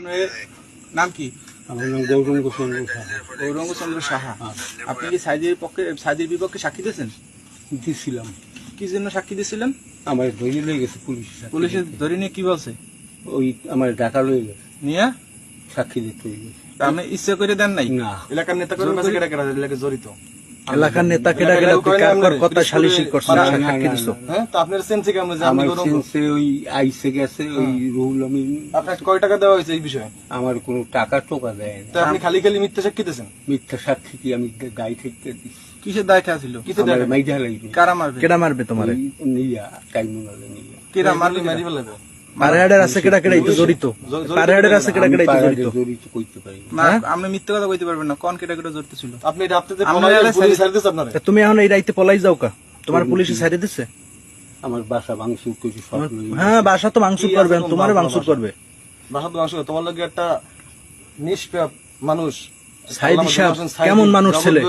আপনার নাম কি? আমার নাম সাহা। গৌরঙ্গচন্দ্র সাহা। আপনি কি সাইদের পক্ষে সাইদের বিপক্ষে সাক্ষী দিয়েছেন? দিছিলাম। কি জন্য সাক্ষী দিয়েছিলেন? আমার ধরে লয়ে গেছে পুলিশ পুলিশে ধরে নিয়ে কি বলছে? ওই আমার ডাকা লয়ে গেছে। নিয়ে? সাক্ষী দিতে হয়ে আপনি ইচ্ছে করে দেন নাই? না। এলাকার নেতা করে কাছে কেটা কেটা এলাকা জড়িত। এলাকার নেতা কেডা কেডা কার কার কথা সালিশি করছিস না, না, দিছো হ্যাঁ তো আপনার সেন্সে কেমন যে আপনি আমার সেন্সে ওই আইসে গেছে ওই রুহুল আমিন। আপনার কয় টাকা দেওয়া হয়েছে এই বিষয়ে? আমার কোনো টাকা টোকা দেয় তা না আপনি খালি খালি মিথ্যা সাক্ষী দিয়েছেন? মিথ্যা সাক্ষী কি আমি গাই থেকে দিচ্ছি কিসের দায়টা ছিল? কিসের দায় মাইজা লাগবে। কারা মারবে? কেডা মারবে তোমারে? নিয়া টাইমুনালে নিয়া। কেরা মারবে মারি ফেলাবে? পাড়াহাড়ের আছে কেডা কেডা ইতো জড়িত? পাড়াহাড়ের আছে কেডা কেডা ইতো জড়িত? পাড়াতে পারি না। না আপনি মিথ্যা কথা কইতে পারবেন না। কোন কেটা কেটা জড়িত ছিল? আপনি এটা আপনাদের আমরা পলাইয়া এলাকায় পুলিশ সারি- ছাড়ি দিছে তুমি এখন এই রাইতে পলাই যাও কা? তোমার পুলিশে ছাড়ে দিছে? আমার বাসা ভাঙচুর করছে সব হ্যাঁ বাসা তো করবে। তোমারে লগে একটা নিষ্পাপ মানুষ সাইদি সাহেব কেমন মানুষ ছেলে?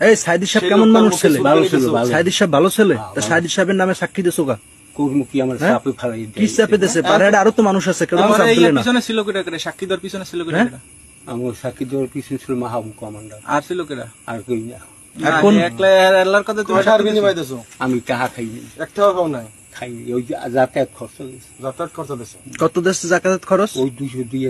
এই সাইদি সাহেব কেমন মানুষ ছেলে? ভালো ছিল, সাইদি সাহেব ভালো ছেলে? তা সাইদি সাহেবের নামে সাক্ষী দিছো কা? কর্ম কি আমার হ্যাঁ? চাপে ফেলাই কি চাপে দিছে পাড়াহাড়ে আরও তো মানুষ আছে কেউ আমার দিলে না? পিছনে ছিল কেটা কেটা সাক্ষী দেওয়ার পিছনে ছিল কেটা হ্যাঁ? কেটা। আমার সাক্ষী দেওয়ার পিছনে ছিল মাহবুব কমান্ডার। আর ছিল কেটা? আর কই না। আর না, কোন- এই একলা আল্লাহর কথা তুমি আমি একটাও খাও নাই? খাই ওই যাতায়াত খরচ। যাতায়াত খরচা কত দেশ জাকাত খরচ? ওই দুইশো দুই